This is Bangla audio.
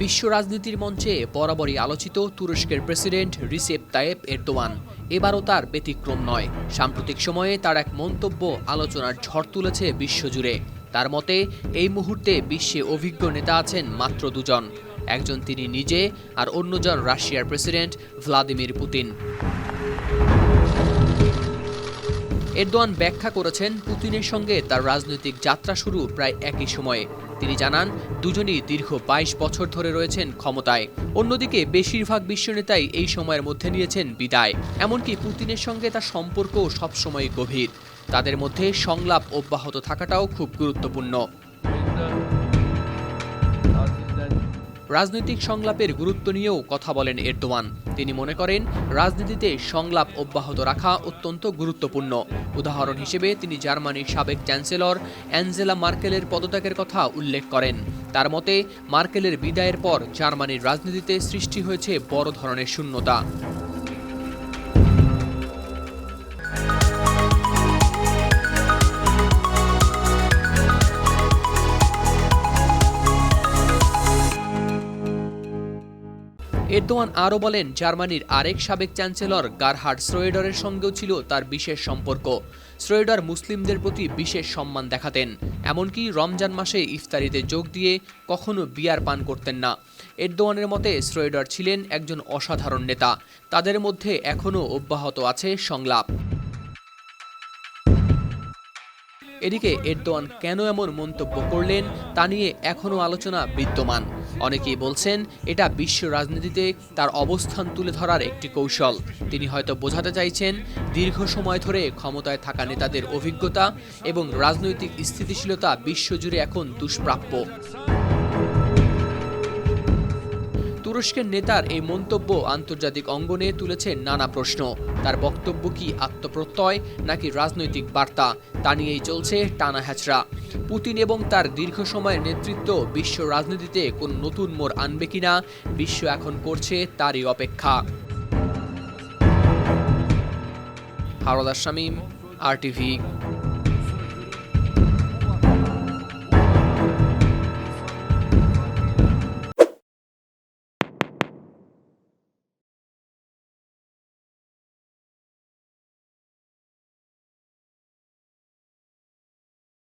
বিশ্ব রাজনীতির মঞ্চে বরাবরই আলোচিত তুরস্কের প্রেসিডেন্ট রিসেপ তায়েব এরদোয়ান। এবারও তার ব্যতিক্রম নয়। সাম্প্রতিক সময়ে তার এক মন্তব্য আলোচনার ঝড় তুলেছে বিশ্বজুড়ে। তার মতে, এই মুহূর্তে বিশ্বে অভিজ্ঞ নেতা আছেন মাত্র দুজন। একজন তিনি নিজে আর অন্যজন রাশিয়ার প্রেসিডেন্ট ভ্লাদিমির পুতিন। এরদোয়ান ব্যাখ্যা করেছেন পুতিনের সঙ্গে তার রাজনৈতিক যাত্রা শুরু প্রায় একই সময়ে। তিনি জানান, দুজনই দীর্ঘ বাইশ বছর ধরে রয়েছেন ক্ষমতায়। অন্যদিকে বেশিরভাগ বিশ্ব নেতাই এই সময়ের মধ্যে নিয়েছেন বিদায়। এমনকি পুতিনের সঙ্গে তার সম্পর্কও সবসময় গভীর। তাদের মধ্যে সংলাপ অব্যাহত থাকাটাও খুব গুরুত্বপূর্ণ। রাজনৈতিক সংলাপের গুরুত্ব নিয়েও কথা বলেন এরদোয়ান। তিনি মনে করেন, রাজনীতিতে সংলাপ অব্যাহত রাখা অত্যন্ত গুরুত্বপূর্ণ। উদাহরণ হিসেবে তিনি জার্মানির সাবেক চ্যান্সেলর অ্যাঞ্জেলা মার্কেলের পদত্যাগের কথা উল্লেখ করেন। তার মতে, মার্কেলের বিদায়ের পর জার্মানির রাজনীতিতে সৃষ্টি হয়েছে বড় ধরনের শূন্যতা। এরদোয়ান আরও বলেন, জার্মানির আরেক সাবেক চ্যান্সেলর গারহার্ড শ্রোয়েডারের সঙ্গেও ছিল তার বিশেষ সম্পর্ক। শ্রোয়েডার মুসলিমদের প্রতি বিশেষ সম্মান দেখাতেন, এমনকি রমজান মাসে ইফতারিতে যোগ দিয়ে কখনো বিয়ার পান করতেন না। এরদোয়ানের মতে, শ্রোয়েডার ছিলেন একজন অসাধারণ নেতা। তাদের মধ্যে এখনও অব্যাহত আছে সংলাপ। এদিকে এরদোয়ান কেন এমন মন্তব্য করলেন, তা নিয়ে এখনও আলোচনা বিদ্যমান। অনেকেই বলছেন এটা বিশ্ব রাজনীতিতে তার অবস্থান তুলে ধরার একটি কৌশল। তিনি হয়তো বোঝাতে চাইছেন দীর্ঘ সময় ধরে ক্ষমতায় থাকা নেতাদের অভিজ্ঞতা এবং রাজনৈতিক স্থিতিশীলতা বিশ্বজুড়ে এখন দুষ্প্রাপ্য। তুরস্কের নেতার এই মন্তব্য আন্তর্জাতিক অঙ্গনে তুলেছে নানা প্রশ্ন। তার বক্তব্য কি আত্মপ্রত্যয় নাকি রাজনৈতিক বার্তা? তা নিয়েই চলছে টানা হ্যাচড়া। পুতিন এবং তার দীর্ঘ সময়ের নেতৃত্ব বিশ্ব রাজনীতিতে কোন নতুন মোড় আনবে কিনা, বিশ্ব এখন করছে তারই অপেক্ষা। হারদার শামীম, আর টিভি